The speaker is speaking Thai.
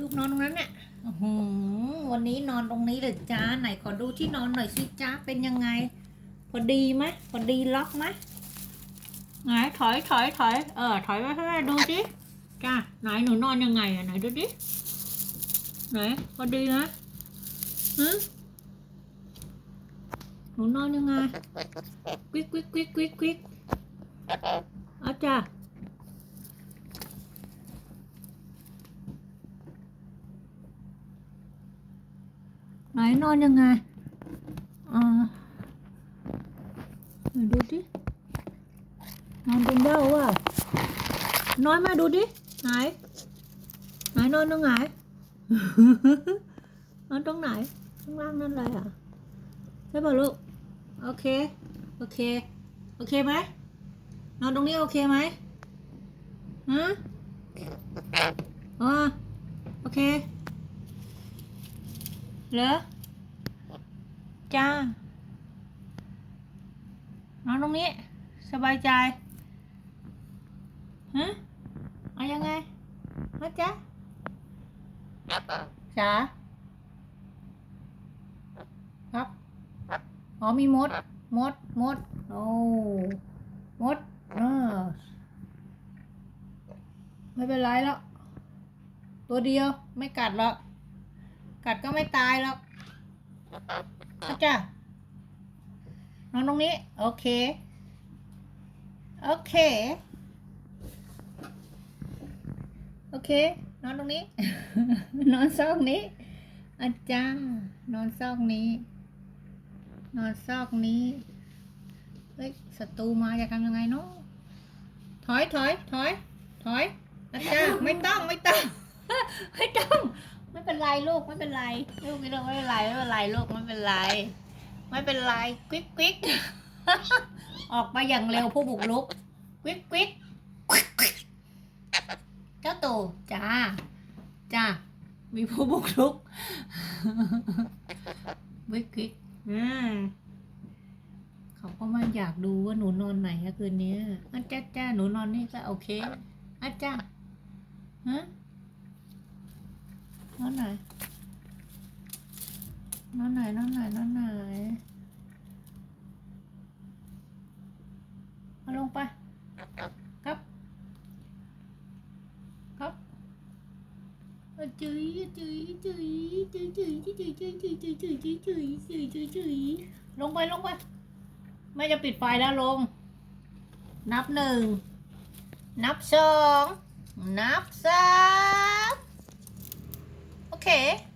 ลูกนอนตรงนั้นเนี่ยวันนี้นอนตรงนี้เลยจ้าไหนขอดูที่นอนหน่อยสิจ้าเป็นยังไง พอดีไหมพอดีล็อกไหมไหนถอยถอยถอยเออถอยไปให้แม่ดูสิจ้าไหนหนูนอนยังไงอะไหนดูดิไหนพอดีไหมฮึหนูนอนยังไงควิกควิกควิกควิกควิกอาจ้า ไหนนอนยังไงอ่าไหนดูดินอนเป็นเบ้าว่ะนอนมาดูดิไหนไหนนอนตรงไหนนอนตรงไหนข้างล่างนั่นเลยอะใช่ป่ะลูกโอเคโอเคโอเคไหมนอนตรงนี้โอเคไหมฮะอ๋อโอเค เหรอจ้า นอนตรงนี้ สบายใจฮะเอายังไงฮะจ๊ะจ๋าครับ อ๋อมีมด มด มด โอ้ มดเออไม่เป็นไรแล้ว ตัวเดียวไม่กัดหรอก กัดก็ไม่ตายหรอกอาจ้ะนอนตรงนี้ โอเค โอเค โอเค นอนตรงนี้ นอนซอกนี้อาจารย์นอนซอกนี้ นอนซอกนี้เฮ้ยศัตรูมาจะทำยังไงเนาะถอยถอยถอยถอยอาจารย์ไม่ต้องไม่ต้องไม่ต้องไม่ เป็นไรลูกไม่เป็นไรลูกไม่ต้องไม่เป็นไรไม่เป็นไรลูกไม่เป็นไร ไม่เป็นไรควิกควิกออกมาอย่างเร็วผู้บุกรุกควิกควิกเจ้าตู่จ้าจ้ามีผู้บุกรุกควิกควิกอ่าเขาก็มาอยากดูว่าหนูนอนไหนอะคืนนี้อาจ้าจ้าหนูนอนนี่ก็โอเคอาจ้าฮะ นอนไหนนอนไหนนอนไหนนอนไหนเอาลงไปครับ ครับเอาจุ๋ยจุ๋ยจุ๋ยจุ๋ยจุ๋ยจุ๋ยจุ๋ยจุ๋ยจุ๋ยจุ๋ยจุ๋ยจุ๋ยจุ๋ยจุ๋ยจุ๋ยลงไปลงไปไม่จะปิดไฟแล้วลง นับหนึ่งนับสองนับสาม Okay.